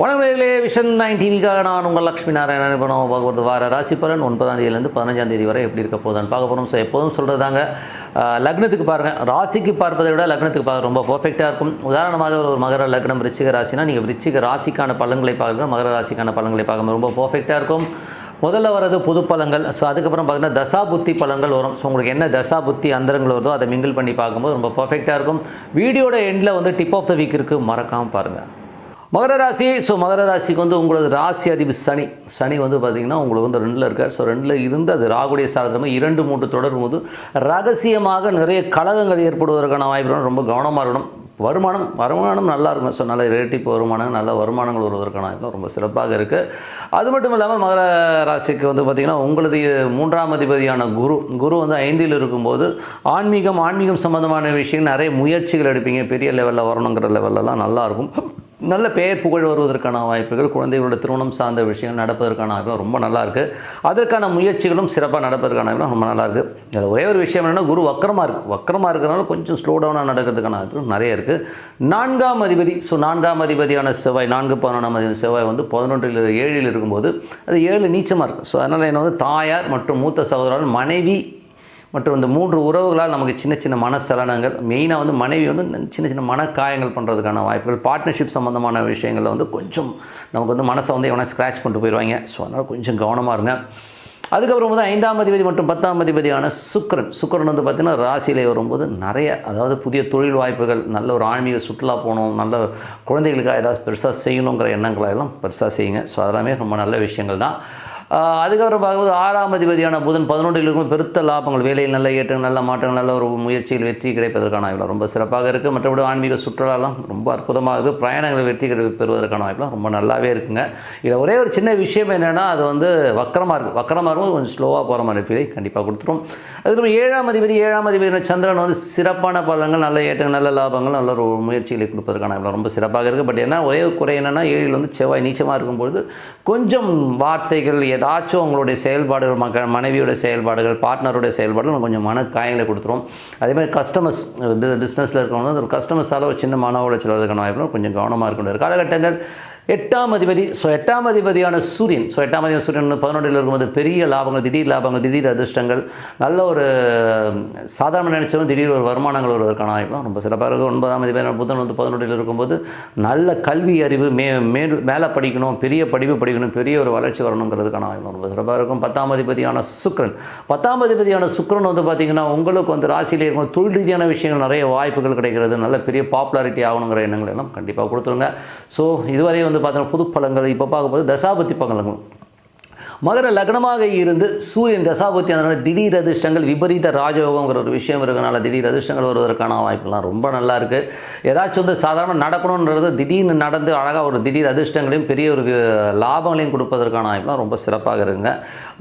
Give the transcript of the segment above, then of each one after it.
வணக்கங்களே vision nine டிவிக்காக நான் உங்கள் லக்ஷ்மி நாராயணன் இப்போ நம்ம பார்க்க போகிறது வார ராசி பலன். ஒன்பதாம் தேதியிலேருந்து பதினஞ்சாம் தேதி வரை எப்படி இருக்க போகுதுன்னு பார்க்க போகிறோம் ஸோ எப்போதும் சொல்கிறதாங்க லக்னத்துக்கு பாருங்கள் ராசிக்கு பார்ப்பதை விட லக்னத்துக்கு பார்க்க ரொம்ப பர்ஃபெக்டாக இருக்கும். உதாரணமாக ஒரு மகர லக்னம் ரிச்சிக ராசினா நீங்கள் ரிச்சிக ராசிக்கான பலன்களை பார்க்கணும் மகர ராசிக்கான பலன்களை பார்க்கும்போது ரொம்ப பர்ஃபெக்டாக இருக்கும். முதல்ல வர்றது புது பழங்கள் ஸோ அதுக்கப்புறம் பார்த்தீங்கன்னா தசா புத்தி பழங்கள் வரும். ஸோ உங்களுக்கு என்ன தசா புத்தி அந்தரங்கள் வருதோ அதை மிங்கிள் பண்ணி பார்க்கும்போது ரொம்ப பர்ஃபெக்டாக இருக்கும். வீடியோட எண்டில் வந்து டிப் ஆஃப் த வீக் இருக்குது மறக்காமல் பாருங்கள் மகர ராசி ஸோ மகர ராசிக்கு வந்து உங்களது ராசி அதிபதி சனி. சனி வந்து பார்த்திங்கன்னா உங்களுக்கு வந்து ரெண்டில் இருக்கார். ஸோ ரெண்டில் இருந்து அது ராகுடைய சாதனமாக இரண்டு மூன்று தொடரும் போது ரகசியமாக நிறைய கழகங்கள் ஏற்படுவதற்கான வாய்ப்பு ரொம்ப கவனமாக இருக்கணும். வருமானம் வருமானம் நல்லா இருக்கும் ஸோ நல்ல இரட்டிப்பு வருமானம் நல்ல வருமானங்கள் வருவதற்கான வாய்ப்பு ரொம்ப சிறப்பாக இருக்குது அது மட்டும் இல்லாமல் மகர ராசிக்கு வந்து பார்த்திங்கன்னா உங்களது மூன்றாம் அதிபதியான குரு. குரு வந்து ஐந்தில் இருக்கும்போது ஆன்மீகம் ஆன்மீகம் சம்மந்தமான விஷயம் நிறைய முயற்சிகள் எடுப்பீங்க. பெரிய லெவலில் வரணுங்கிற லெவலெல்லாம் நல்லாயிருக்கும் நல்ல பெயர் புகழ் வருவதற்கான வாய்ப்புகள் குழந்தைகளோட திருமணம் சார்ந்த விஷயங்கள் நடப்பதற்கான வாய்ப்புகள் ரொம்ப நல்லாயிருக்கு அதற்கான முயற்சிகளும் சிறப்பாக நடப்பதற்கான வாய்ப்புகள் ரொம்ப நல்லாயிருக்கு அதில் ஒரே ஒரு விஷயம் என்னென்னா குரு வக்கரமாக இருக்குது வக்கரமாக இருக்கிறனால கொஞ்சம் ஸ்லோ டவுனாக நடக்கிறதுக்கான வாய்ப்புகள் நிறைய இருக்குது நான்காம் அதிபதி ஸோ நான்காம் அதிபதியான செவ்வாய் நான்கு பதினொன்றாம் அதிபதி செவ்வாய் வந்து பதினொன்றில் ஏழில் இருக்கும்போது அது ஏழு நீச்சமாக இருக்குது ஸோ அதனால் என்ன வந்து தாயார் மற்றும் மூத்த சகோதரர் மனைவி மற்றும் இந்த மூன்று உறவுகளால் நமக்கு சின்ன சின்ன மனசலனங்கள் மெயினாக வந்து மனைவி வந்து சின்ன சின்ன மனக்காயங்கள் பண்ணுறதுக்கான வாய்ப்புகள் பார்ட்னர்ஷிப் சம்மந்தமான விஷயங்களில் வந்து கொஞ்சம் நமக்கு வந்து மனசை வந்து எவனா ஸ்க்ராச் பண்ணிட்டு போயிடுவாங்க ஸோ அதனால் கொஞ்சம் கவனமாக இருங்க. அதுக்கப்புறம் வந்து ஐந்தாம் அதிபதி மற்றும் பத்தாம் அதிபதியான சுக்கரன். சுக்கரன் வந்து பார்த்திங்கன்னா ராசியிலே வரும்போது நிறைய அதாவது புதிய தொழில் வாய்ப்புகள் நல்ல ஒரு ஆன்மீக சுற்றுலா போகணும் நல்ல குழந்தைகளுக்காக ஏதாவது பெருசாக செய்யணுங்கிற எண்ணங்களை எல்லாம் பெருசாக செய்யுங்க. ஸோ அதெல்லாமே ரொம்ப நல்ல விஷயங்கள் தான் அதுக்கப்புறம் பார்க்கும்போது ஆறாம் அதிபதியான புதன் பதினொன்றில் இருக்கும். பெருத்த லாபங்கள் வேலையில் நல்ல ஏற்றங்கள் நல்ல மாற்றங்கள் நல்ல ஒரு முயற்சியில் வெற்றி கிடைப்பதற்கான வாய்ப்பு ரொம்ப சிறப்பாக இருக்குது மற்றபடி ஆன்மீக சுற்றுலாலாம் ரொம்ப அற்புதமாக இருக்குது பிரயாணங்கள் வெற்றி கிடை பெறுவதற்கான வாய்ப்புலாம் ரொம்ப நல்லாவே இருக்குங்க. இதில் ஒரே ஒரு சின்ன விஷயம் என்னென்னா அது வந்து வக்கரமாக இருக்குது வக்கரமாக இருக்கும் கொஞ்சம் ஸ்லோவாக போகிற மாதிரி ஃபீலை கண்டிப்பாக கொடுத்துரும். அதுக்கப்புறம் ஏழாம் அதிபதி ஏழாம் அதிபதி சந்திரன் வந்து சிறப்பான பலன்கள் நல்ல ஏற்றங்கள் நல்ல லாபங்கள் நல்ல ஒரு முயற்சிகளை கொடுப்பதற்கான வாய்ப்பு ரொம்ப சிறப்பாக இருக்குது பட் என்ன ஒரே குறை என்னென்னா ஏழில் வந்து செவ்வாய் நீச்சமாக இருக்கும்பொழுது கொஞ்சம் வார்த்தைகள் ஏதாச்சும் உங்களுடைய செயல்பாடுகள் மக்க மனைவியோட செயல்பாடுகள் பார்ட்னருடைய செயல்பாடுகள் கொஞ்சம் மன காயங்களை கொடுத்துரும் அதே மாதிரி கஸ்டமர்ஸ் பிஸ்னஸில் இருக்கிறவங்க ஒரு கஸ்டமர்ஸால் ஒரு சின்ன மன உளைச்சல் இருக்கணும் கொஞ்சம் கவனமாக இருக்கணும். காலகட்டங்கள் எட்டாம் அதிபதி ஸோ எட்டாம் அதிபதியான சூரியன் ஸோ எட்டாம் அதிபதி சூரியன் பதினொன்றில் இருக்கும்போது பெரிய லாபங்கள் திடீர் லாபங்கள் திடீர் அதிர்ஷ்டங்கள் நல்ல ஒரு சாதாரண நினைச்சவங்க திடீர் ஒரு வருமானங்கள் வருவதற்கான வாய்ப்புலாம் ரொம்ப சிறப்பாக இருக்கும். ஒன்பதாம் அதிபதி புதன் வந்து பதினொன்றில் இருக்கும்போது நல்ல கல்வி அறிவு மே மேல் மேலே படிக்கணும் பெரிய படிப்பு படிக்கணும் பெரிய ஒரு வளர்ச்சி வரணுங்கிறதுக்கான வாய்ப்பு ரொம்ப சிறப்பாக இருக்கும். பத்தாம் அதிபதியான சுக்ரன் பத்தாம் அதிபதியான சுக்ரன் வந்து பார்த்திங்கன்னா உங்களுக்கு வந்து ராசியில் இருக்கும் தொழில் ரீதியான விஷயங்கள் நிறைய வாய்ப்புகள் கிடைக்கிறது. நல்ல பெரிய பாப்புலாரிட்டி ஆகணுங்கிற எண்ணங்கள் எல்லாம் கண்டிப்பாக கொடுத்துருங்க. ஸோ இதுவரை வந்து பார்த்தீங்கன்னா புது பழங்கள் இப்போ பார்க்கும்போது தசாபதி பழங்கள். மகர லக்னமாக இருந்து சூரியன் தசாபத்தி அதனால் திடீர் அதிர்ஷ்டங்கள் விபரீத ராஜயோகங்கிற ஒரு விஷயம் இருக்கனால திடீர் அதிர்ஷ்டங்கள் வருவதற்கான வாய்ப்புலாம் ரொம்ப நல்லா இருக்குது ஏதாச்சும் வந்து சாதாரண நடக்கணுன்றது திடீர்னு நடந்து அழகாக ஒரு திடீர் அதிர்ஷ்டங்களையும் பெரிய ஒரு லாபங்களையும் கொடுப்பதற்கான வாய்ப்புலாம் ரொம்ப சிறப்பாக இருக்குங்க.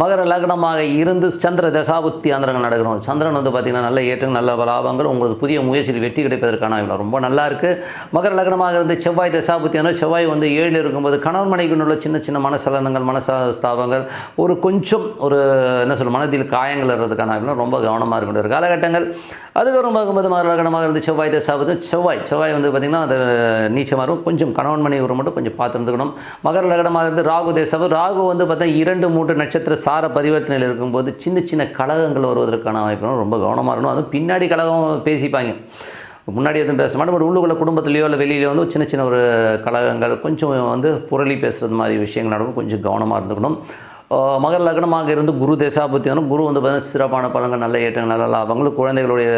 மகர லக்னமாக இருந்து சந்திர தசாபுத்தி அந்தரங்கள் நடக்கணும் சந்திரன் வந்து பார்த்திங்கன்னா நல்ல ஏற்றங்கள் நல்ல லாபங்கள் உங்களுக்கு புதிய முயற்சியில் வெற்றி கிடைப்பதற்கான இவ்வளோ ரொம்ப நல்லா இருக்குது மகர லக்னமாக இருந்து செவ்வாய் தசாபுத்தி ஆனால் செவ்வாய் வந்து ஏழில் இருக்கும்போது கணவன் மனைவிக்கு உள்ள சின்ன சின்ன மனசலனங்கள் மனஸ்தாபங்கள் ஒரு கொஞ்சம் ஒரு என்ன சொல்ல மனதில் காயங்கள் இருக்கிறதுக்கான இவ்வளோ ரொம்ப கவனமாக இருக்கின்ற ஒரு காலகட்டங்கள். அதுக்கப்புறம் பார்க்கும்போது மகர லக்னமாக இருந்து செவ்வாய் தசாபுத்தி செவ்வாய் செவ்வாய் வந்து பார்த்திங்கன்னா அது நீச்சமாக இருக்கும். கொஞ்சம் கணவன் மனைவி மட்டும் கொஞ்சம் பார்த்து இருந்துக்கணும் மகர லக்னமாக இருந்து ராகு தேசம் ராகு வந்து பார்த்தா இரண்டு மூன்று நட்சத்திர சார பரிவர்த்தனையில் இருக்கும்போது சின்ன சின்ன கழகங்கள் வருவதற்கான வாய்ப்பு ரொம்ப கவனமாக இருக்கணும். அதுவும் பின்னாடி கழகம் பேசிப்பாங்க. முன்னாடி எதுவும் பேச மாட்டோம். பட் உள்ளுக்குள்ள குடும்பத்துலேயோ இல்லை வெளியிலேயோ வந்து சின்ன சின்ன ஒரு கழகங்கள் கொஞ்சம் வந்து புரளி பேசுகிறது மாதிரி விஷயங்கள் நடக்கும். கொஞ்சம் கவனமாக இருந்துக்கணும். மகர லக்னமாக இருந்து குரு தேசாபத்தி குரு வந்து பார்த்தீங்கன்னா சிறப்பான பலன்கள் நல்ல ஏற்றங்கள் நல்ல லாபங்கள் குழந்தைகளுடைய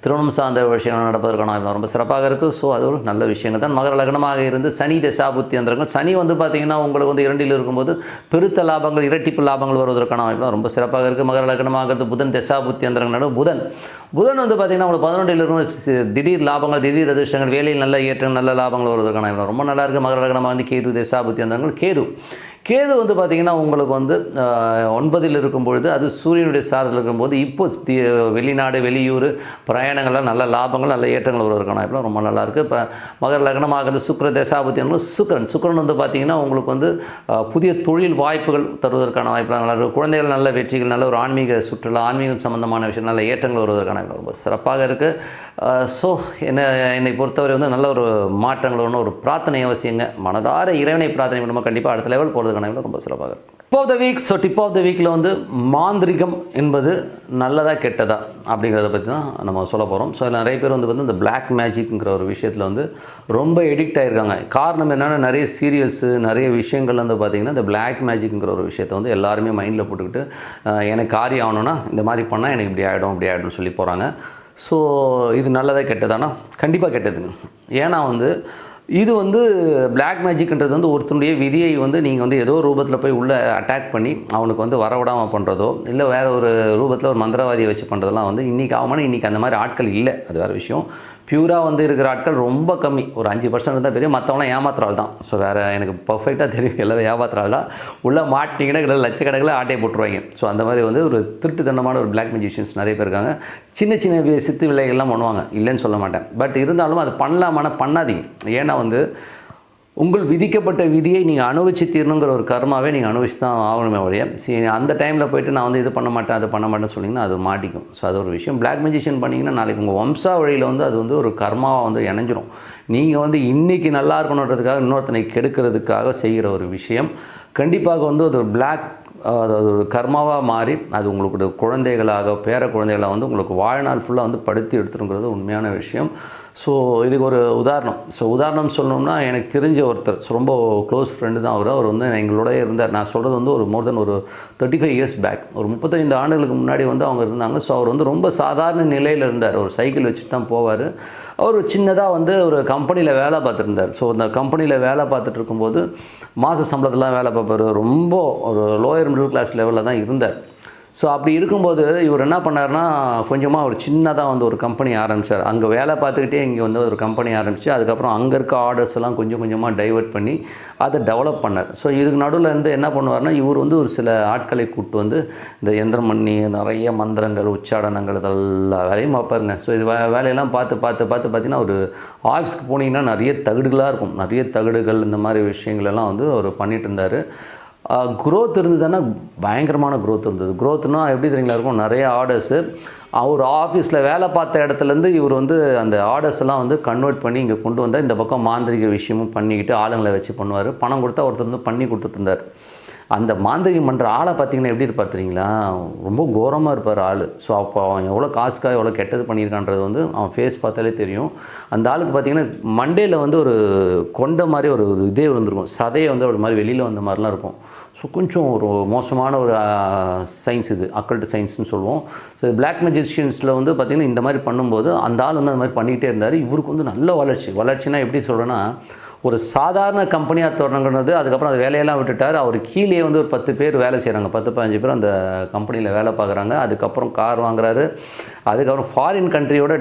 திருமணம் சார்ந்த விஷயங்கள் நடப்பதற்கான ரொம்ப சிறப்பாக இருக்குது ஸோ அது ஒரு நல்ல விஷயங்கள் தான். மகர லக்னமாக இருந்து சனி தசாபுத்தி அந்தரங்கள் சனி வந்து பார்த்திங்கன்னா உங்களுக்கு வந்து இரண்டில் இருக்கும்போது பெருத்த லாபங்கள் இரட்டிப்பு லாபங்கள் வருவதற்கான வாய்ப்புலாம் ரொம்ப சிறப்பாக இருக்குது மகர லக்னமாக இருந்து புதன் தசாபுத்தி அந்தரங்கள் புதன் புதன் வந்து பார்த்திங்கன்னா உங்களுக்கு பதினொன்றில் இருக்கும் திடீர் லாபங்கள் திடீர் அதிர்ஷ்டங்கள் வேலையில் நல்ல ஏற்றம் நல்ல லாபங்கள் வருவதற்கான ரொம்ப நல்லா இருக்குது மகர லக்னமாக வந்து கேது தேசாபுத்தி அந்தரங்கள் கேது. கேது வந்து பார்த்திங்கன்னா உங்களுக்கு வந்து ஒன்பதில் இருக்கும் பொழுது அது சூரியனுடைய சாதத்தில் இருக்கும்போது இப்போ வெளிநாடு வெளியூர் பிரயாணங்கள்லாம் நல்ல லாபங்கள் நல்ல ஏற்றங்கள் வருவதற்கான இப்போ ரொம்ப நல்லாயிருக்கு இப்போ மகர லக்னமாக சுக்கர சுக்கிர தசாபதி சுக்கரன். வந்து பார்த்திங்கன்னா உங்களுக்கு வந்து புதிய தொழில் வாய்ப்புகள் தருவதற்கான வாய்ப்புலாம் நல்லா குழந்தைகள் நல்ல வெற்றிகள் நல்ல ஒரு ஆன்மீக சுற்றுலா ஆன்மீகம் சம்பந்தமான விஷயம் நல்ல ஏற்றங்கள் வருவதற்கான கணக்கு ரொம்ப சிறப்பாக இருக்குது ஸோ என்னை என்னை பொறுத்தவரை வந்து நல்ல ஒரு மாற்றங்கள் ஒன்று ஒரு பிரார்த்தனை அவசியங்க. மனதார இறைவனை பிரார்த்தனை பண்ணும்போது கண்டிப்பாக அடுத்த லெவல் போகிறதுக்கான ரொம்ப சிறப்பாக இருக்கும். Tip of the week so tip of the வீக்கில் வந்து மாந்திரிகம் என்பது நல்லதா கெட்டதா அப்படிங்கிறத பற்றி தான் நம்ம சொல்ல போகிறோம் ஸோ நிறைய பேர் வந்து வந்து இந்த பிளாக் மேஜிக்ங்கிற ஒரு விஷயத்தில் வந்து ரொம்ப எடிக்ட் ஆகிருக்காங்க காரணம் என்னென்னா நிறைய சீரியல்ஸு நிறைய விஷயங்கள் வந்து பார்த்திங்கன்னா இந்த பிளாக் மேஜிக்ங்கிற ஒரு விஷயத்தை வந்து எல்லாருமே மைண்டில் போட்டுக்கிட்டு எனக்கு காரியம் ஆகணும்னா இந்த மாதிரி பண்ணால் எனக்கு இப்படி ஆகிடும் இப்படி ஆகிடும்னு சொல்லி போகிறாங்க ஸோ இது நல்லதாக கெட்டதானா? கண்டிப்பாக கெட்டதுங்க. ஏன்னா வந்து இது வந்து பிளாக் மேஜிக்ன்றது வந்து ஒருத்தனுடைய விதியை வந்து நீங்கள் வந்து ஏதோ ரூபத்தில் போய் உள்ளே அட்டாக் பண்ணி அவனுக்கு வந்து வரவிடாமல் பண்ணுறதோ இல்லை வேறு ஒரு ரூபத்தில் ஒரு மந்திரவாதியை வச்சு பண்ணுறதெல்லாம் வந்து இன்றைக்கி ஆகுமானா இன்றைக்கி அந்த மாதிரி ஆட்கள் இல்லை. அது வேறு விஷயம். பியூராக வந்து இருக்கிற ஆட்கள் ரொம்ப கம்மி. ஒரு அஞ்சு பர்சன்ட் இருந்தால் பெரிய மற்றவங்களாம் ஏமாத்துறாள் தான் ஸோ வேறு எனக்கு பர்ஃபெக்டாக தெரியும். எல்லாம் ஏமாத்துறாள் தான் உள்ளே மாட்டிங்கன்னா கிட்ட லட்சக்கணக்கில் ஆட்டையை போட்டுருவாங்க. ஸோ அந்த மாதிரி வந்து ஒரு திருட்டுத்தனமான ஒரு பிளாக் மியூசிஷியன்ஸ் நிறைய பேர் இருக்காங்க. சின்ன சின்ன சித்து விலைகள்லாம் பண்ணுவாங்க. இல்லைன்னு சொல்ல மாட்டேன். பட் இருந்தாலும் அது பண்ணலாமான பண்ணாதீங்க. ஏன்னா வந்து உங்கள் விதிக்கப்பட்ட விதியை நீங்கள் அனுபவிச்சு தீரணுங்கிற ஒரு கர்மாவே நீங்கள் அனுபவிச்சு தான் ஆகணுமே ஒழிய சரி அந்த டைமில் போயிட்டு நான் வந்து இது பண்ண மாட்டேன் அது பண்ண மாட்டேன்னு சொன்னிங்கன்னா அது மாட்டிக்கும். ஸோ அது ஒரு விஷயம். பிளாக் மெஜிஷியன் பண்ணிங்கன்னா நாளைக்கு உங்கள் வம்சா வழியில் வந்து அது வந்து ஒரு கர்மாவாக வந்து இணைஞ்சிரும். நீங்கள் வந்து இன்றைக்கி நல்லா இருக்கணுன்றதுக்காக இன்னொருத்தனை கெடுக்கிறதுக்காக செய்கிற ஒரு விஷயம். கண்டிப்பாக வந்து அது பிளாக் அது ஒரு கர்மாவாக மாறி அது உங்களுக்கு குழந்தைகளாக பேர குழந்தைகளாக வந்து உங்களுக்கு வாழ்நாள் ஃபுல்லாக வந்து படுத்தி எடுத்துருங்கிறது உண்மையான விஷயம். ஸோ இதுக்கு ஒரு உதாரணம். ஸோ உதாரணம் சொல்லணும்னா எனக்கு தெரிஞ்ச ஒருத்தர். ஸோ ரொம்ப க்ளோஸ் ஃப்ரெண்டு தான் அவர். அவர் வந்து எங்களோட இருந்தார். நான் சொல்கிறது வந்து ஒரு மோர் தென் ஒரு தேர்ட்டி ஃபைவ் இயர்ஸ் பேக் ஒரு முப்பத்தைந்து ஆண்டுகளுக்கு முன்னாடி வந்து அவங்க இருந்தாங்க. ஸோ அவர் வந்து ரொம்ப சாதாரண நிலையில் இருந்தார். ஒரு சைக்கிள் வச்சுட்டு தான் போவார். அவர் சின்னதாக வந்து ஒரு கம்பெனியில் வேலை பார்த்துருந்தார். ஸோ அந்த கம்பெனியில் வேலை பார்த்துட்டு இருக்கும்போது மாத சம்பளத்தெலாம் வேலை பார்ப்பார். ரொம்ப ஒரு லோயர் மிடில் கிளாஸ் லெவலில் தான் இருந்தார். ஸோ அப்படி இருக்கும்போது இவர் என்ன பண்ணார்னா கொஞ்சமாக ஒரு சின்னதாக வந்து ஒரு கம்பெனி ஆரம்பித்தார் அங்கே வேலை பார்த்துக்கிட்டே இங்கே வந்து ஒரு கம்பெனி ஆரம்பித்து அதுக்கப்புறம் அங்கே இருக்க ஆர்டர்ஸ் எல்லாம் கொஞ்சம் கொஞ்சமாக டைவர்ட் பண்ணி அதை டெவலப் பண்ணார். ஸோ இதுக்கு நடுவில் இருந்து என்ன பண்ணுவார்னா இவர் வந்து ஒரு சில ஆட்களை கூப்பிட்டு வந்து இந்த எந்திரம் பண்ணி நிறைய மந்திரங்கள் உச்சாடனங்கள் இதெல்லாம் வேலையும் பார்ப்பாருங்க. ஸோ இது வே- வேலையெல்லாம் பார்த்து பார்த்து பார்த்து பார்த்தீங்கன்னா ஒரு ஆஃபீஸ்க்கு போனீங்கன்னா நிறைய தகடுகளாக இருக்கும். நிறைய தகடுகள் இந்த மாதிரி விஷயங்கள் எல்லாம் வந்து அவர் பண்ணிகிட்டு இருந்தார். க்ரோத் இருந்ததுன்னா பயங்கரமான க்ரோத் இருந்தது. க்ரோத்னா எப்படி தெரியுங்களா இருக்கும்? நிறைய ஆர்டர்ஸு அவர் ஆஃபீஸில் வேலை பார்த்த இடத்துலேருந்து இவர் வந்து அந்த ஆர்டர்ஸ் எல்லாம் வந்து கன்வெர்ட் பண்ணி இங்கே கொண்டு வந்தால் இந்த பக்கம் மாந்திரிக விஷயமும் பண்ணிக்கிட்டு ஆளுங்களை வச்சு பண்ணுவார். பணம் கொடுத்தா ஒருத்தர் வந்து பண்ணி கொடுத்துட்டு இருந்தார். அந்த மாந்திரிகம் பண்ணுற ஆளை பார்த்தீங்கன்னா எப்படி இருப்பார் தெரியுங்களா? ரொம்ப கோரமாக இருப்பார் ஆள். ஸோ அப்போ அவன் எவ்வளோ காசுக்காக எவ்வளோ கெட்டது பண்ணியிருக்கான்றது வந்து அவன் ஃபேஸ் பார்த்தாலே தெரியும். அந்த ஆளுக்கு பார்த்தீங்கன்னா மண்டேல வந்து ஒரு கொண்ட மாதிரி ஒரு இதே விழுந்திருக்கும் சதையை வந்து ஒரு மாதிரி வெளியில் வந்த மாதிரிலாம் இருக்கும். ஸோ கொஞ்சம் ஒரு மோசமான ஒரு சயின்ஸ் இது. அக்கல்ட் சயின்ஸ்னு சொல்லுவோம். ஸோ பிளாக் மெஜிஷியன்ஸில் வந்து பார்த்திங்கன்னா இந்த மாதிரி பண்ணும்போது அந்த ஆள் வந்து அந்த மாதிரி பண்ணிக்கிட்டே இருந்தார். இவருக்கு வந்து நல்ல வளர்ச்சி. வளர்ச்சினா எப்படி சொல்கிறேன்னா ஒரு சாதாரண கம்பெனியாக தொடங்கினது அதுக்கப்புறம் அது வேலையெல்லாம் விட்டுட்டார். அவர் கீழே வந்து ஒரு பத்து பேர் வேலை செய்கிறாங்க பத்து பதினஞ்சு பேர் அந்த கம்பெனியில் வேலை பார்க்குறாங்க. அதுக்கப்புறம் கார் வாங்குறாரு. அதுக்கப்புறம் ஃபாரின் கண்ட்ரியோட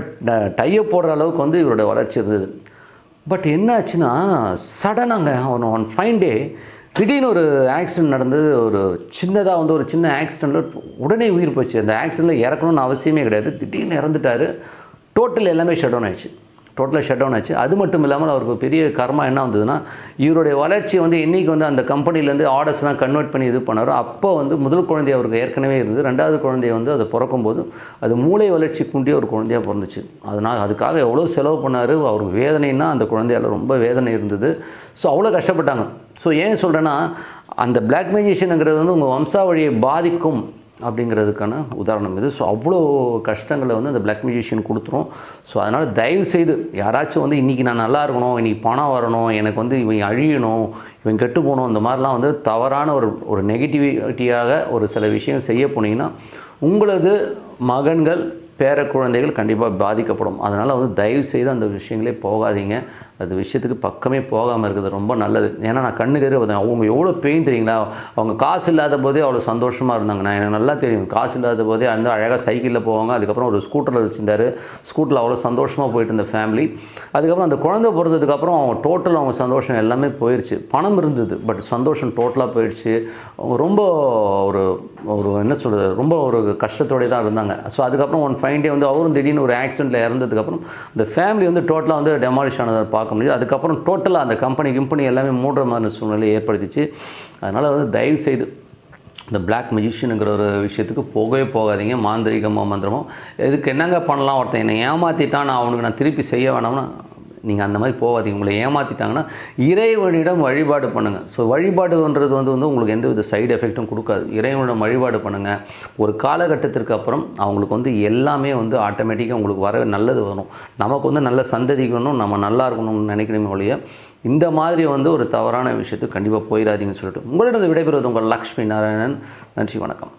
டைப் போடுற அளவுக்கு வந்து இவரோட வளர்ச்சி இருந்தது. பட் என்ன ஆச்சுன்னா சடனாங்க அவன் ஒன் ஃபைன் டே திடீர்னு ஒரு ஆக்சிடென்ட் நடந்தது. ஒரு சின்னதாக வந்து ஒரு சின்ன ஆக்சிடெண்ட்டில் உடனே உயிர் போச்சு. அந்த ஆக்சிடெண்ட்டில் இறக்கணும்னு அவசியமே கிடையாது. திடீர்னு இறந்துட்டார். டோட்டல் எல்லாமே ஷட் டவுன் ஆயிடுச்சு. டோட்டலாக ஷட் டவுன் ஆச்சு. அது மட்டும் இல்லாமல் அவருக்கு பெரிய கர்மா என்ன வந்ததுன்னா இவருடைய வளர்ச்சி வந்து இன்னைக்கு வந்து அந்த கம்பெனிலேருந்து ஆர்டர்ஸ்லாம் கன்வெர்ட் பண்ணி இது பண்ணாரோ. அப்போ வந்து முதல் குழந்தை அவருக்கு ஏற்கனவே இருந்தது. ரெண்டாவது குழந்தைய வந்து அது பிறக்கும்போது அது மூளை வளர்ச்சி குண்டிய ஒரு குழந்தையாக பிறந்துச்சு. அதனால் அதுக்காக எவ்வளோ செலவு பண்ணார். அவருக்கு வேதனைன்னா அந்த குழந்தையால் ரொம்ப வேதனை இருந்தது. ஸோ அவ்வளோ கஷ்டப்பட்டாங்க. ஸோ ஏன் சொல்கிறேன்னா அந்த பிளாக் மேஜிஷியனுங்கிறது வந்து உங்கள் வம்சாவழியை பாதிக்கும் அப்படிங்கிறதுக்கான உதாரணம் இது. ஸோ அவ்வளோ கஷ்டங்களை வந்து அந்த பிளாக் மியூசிஷியன் கொடுத்துரும். ஸோ அதனால் தயவு செய்து யாராச்சும் வந்து இன்றைக்கி நான் நல்லா இருக்கணும் இன்றைக்கி பணம் வரணும் எனக்கு வந்து இவன் அழியணும் இவன் கெட்டு போகணும் இந்த மாதிரிலாம் வந்து தவறான ஒரு ஒரு நெகட்டிவிட்டியாக ஒரு சில விஷயம் செய்ய போனீங்கன்னா உங்களது மகன்கள் பேர குழந்தைகள் கண்டிப்பாக பாதிக்கப்படும். அதனால் வந்து தயவு செய்து அந்த விஷயங்களே போகாதீங்க. அது விஷயத்துக்கு பக்கமே போகாமல் இருக்கிறது ரொம்ப நல்லது. ஏன்னா நான் கண்ணு தெரிய பார்த்தேன். அவங்க எவ்வளோ பெயின் தெரியுங்களா? அவங்க காசு இல்லாத போதே அவ்வளோ சந்தோஷமாக இருந்தாங்க. நான் எனக்கு நல்லா தெரியும். காசு இல்லாத போதே அந்த அழகாக சைக்கிளில் போவாங்க. அதுக்கப்புறம் ஒரு ஸ்கூட்டரில் வச்சுருந்தார். ஸ்கூட்டரில் அவ்வளோ சந்தோஷமாக போயிட்டு இருந்த ஃபேமிலி அதுக்கப்புறம் அந்த குழந்தை பிறந்ததுக்கப்புறம் அவங்க டோட்டல் அவங்க சந்தோஷம் எல்லாமே போயிடுச்சு பணம் இருந்தது பட் சந்தோஷம் டோட்டலாக போயிடுச்சு அவங்க ரொம்ப ஒரு ஒரு என்ன சொல்கிறது ரொம்ப ஒரு கஷ்டத்தோடய தான் இருந்தாங்க. ஸோ அதுக்கப்புறம் ஒன் ஃபைன் டே வந்து அவரும் திடீர்னு ஒரு ஆக்சிடெண்ட்டில் இறந்ததுக்கப்புறம் இந்த ஃபேமிலி வந்து டோட்டலாக வந்து டெமாலிஷ் ஆனதை பார்க்க முடியுது. அதுக்கப்புறம் டோட்டலாக அந்த கம்பெனி கிம்பெனி எல்லாமே மூடுற மாதிரி சூழ்நிலை ஏற்படுத்திச்சு. அதனால் வந்து தயவு செய்து இந்த பிளாக் மெஜிஷியனுங்கிற ஒரு விஷயத்துக்கு போகவே போகாதீங்க. மாந்திரிகமோ மந்திரமோ. இதுக்கு என்னங்க பண்ணலாம்? ஒருத்தன் என்னை ஏமாற்றிட்டான் நான் அவனுக்கு நான் திருப்பி செய்ய வேணாம்னா நீங்கள் அந்த மாதிரி போகாதீங்க உங்களை ஏமாற்றிட்டாங்கன்னா இறைவனிடம் வழிபாடு பண்ணுங்கள் ஸோ வழிபாடுன்றது வந்து வந்து உங்களுக்கு எந்த வித சைடு எஃபெக்ட்டும் கொடுக்காது. இறைவனிடம் வழிபாடு பண்ணுங்கள் ஒரு காலகட்டத்திற்கு அப்புறம் அவங்களுக்கு வந்து எல்லாமே வந்து ஆட்டோமேட்டிக்காக உங்களுக்கு வர நல்லது வரும். நமக்கு வந்து நல்ல சந்ததிக்கணும் நம்ம நல்லா இருக்கணும்னு நினைக்கணுமே ஒழிய இந்த மாதிரி வந்து ஒரு தவறான விஷயத்துக்கு கண்டிப்பாக போயிடாதீங்கன்னு சொல்லிட்டு உங்களிடம் விடைபெறுவது உங்கள் லக்ஷ்மி நாராயணன். நன்றி வணக்கம்.